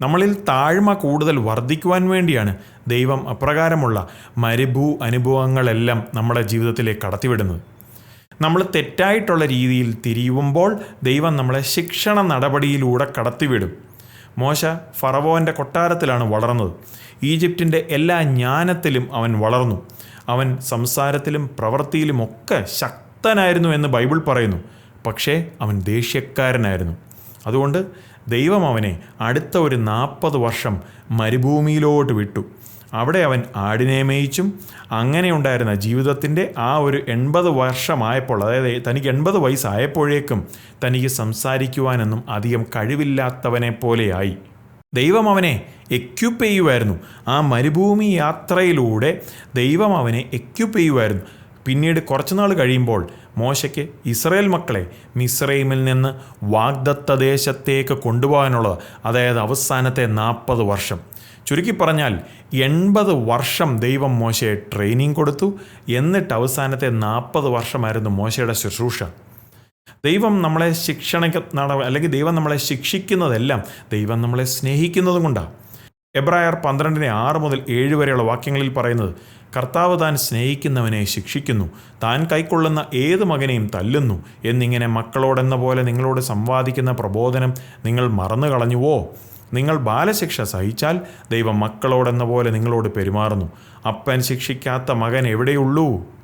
നമ്മളിൽ താഴ്മ കൂടുതൽ വർദ്ധിക്കുവാൻ വേണ്ടിയാണ് ദൈവം അപ്രകാരമുള്ള മരുഭൂ അനുഭവങ്ങളെല്ലാം നമ്മുടെ ജീവിതത്തിലേക്ക് കടത്തിവിടുന്നത്. നമ്മൾ തെറ്റായിട്ടുള്ള രീതിയിൽ തിരിയുമ്പോൾ ദൈവം നമ്മളെ ശിക്ഷണ നടപടിയിലൂടെ കടത്തിവിടും. മോശ ഫറവോന്റെ കൊട്ടാരത്തിലാണ് വളർന്നത്. ഈജിപ്തിന്റെ എല്ലാ ജ്ഞാനത്തിലും അവൻ വളർന്നു. അവൻ സംസാരത്തിലും പ്രവൃത്തിയിലുമൊക്കെ ശക്തനായിരുന്നു എന്ന് ബൈബിൾ പറയുന്നു. പക്ഷേ അവൻ ദേഷ്യക്കാരനായിരുന്നു. അതുകൊണ്ട് ദൈവം അവനെ അടുത്ത ഒരു നാൽപ്പത് വർഷം മരുഭൂമിയിലോട്ട് വിട്ടു. അവിടെ അവൻ ആടിനെ മേയിച്ചും അങ്ങനെ ഉണ്ടായിരുന്ന ജീവിതത്തിന്റെ ആ ഒരു എൺപത് വർഷമായപ്പോൾ അതായത് തനിക്ക് എൺപത് വയസ്സായപ്പോഴേക്കും തനിക്ക് സംസാരിക്കുവാനൊന്നും അധികം കഴിവില്ലാത്തവനെ പോലെയായി. ദൈവം അവനെ എക്യുപ്പ് ചെയ്യുമായിരുന്നു ആ മരുഭൂമി യാത്രയിലൂടെ ദൈവം അവനെ എക്യുപ്പ് ചെയ്യുമായിരുന്നു പിന്നീട് കുറച്ചുനാൾ കഴിയുമ്പോൾ മോശയ്ക്ക് ഇസ്രയേൽ മക്കളെ മിസ്രൈമിൽ നിന്ന് വാഗ്ദത്ത ദേശത്തേക്ക് കൊണ്ടുപോകാനുള്ളത് അതായത് അവസാനത്തെ നാൽപ്പത് വർഷം. ചുരുക്കി പറഞ്ഞാൽ എൺപത് വർഷം ദൈവം മോശയെ ട്രെയിനിങ് കൊടുത്തു എന്നിട്ട് അവസാനത്തെ നാൽപ്പത് വർഷമായിരുന്നു മോശയുടെ ശുശ്രൂഷ. ദൈവം നമ്മളെ ശിക്ഷണ അല്ലെങ്കിൽ ദൈവം നമ്മളെ ശിക്ഷിക്കുന്നതെല്ലാം ദൈവം നമ്മളെ സ്നേഹിക്കുന്നതും കൊണ്ടാണ് എബ്രായർ പന്ത്രണ്ടിനെ ആറ് മുതൽ ഏഴ് വരെയുള്ള വാക്യങ്ങളിൽ പറയുന്നത് കർത്താവ് താൻ സ്നേഹിക്കുന്നവനെ ശിക്ഷിക്കുന്നു താൻ കൈക്കൊള്ളുന്ന ഏത് മകനെയും തല്ലുന്നു എന്നിങ്ങനെ മക്കളോടെന്ന പോലെ നിങ്ങളോട് സംവാദിക്കുന്ന പ്രബോധനം നിങ്ങൾ മറന്നു കളഞ്ഞുവോ? നിങ്ങൾ ബാലശിക്ഷ സഹിച്ചാൽ ദൈവം മക്കളോടെന്ന പോലെ നിങ്ങളോട് പെരുമാറുന്നു. അപ്പൻ ശിക്ഷിക്കാത്ത മകൻ എവിടെയുള്ളൂ?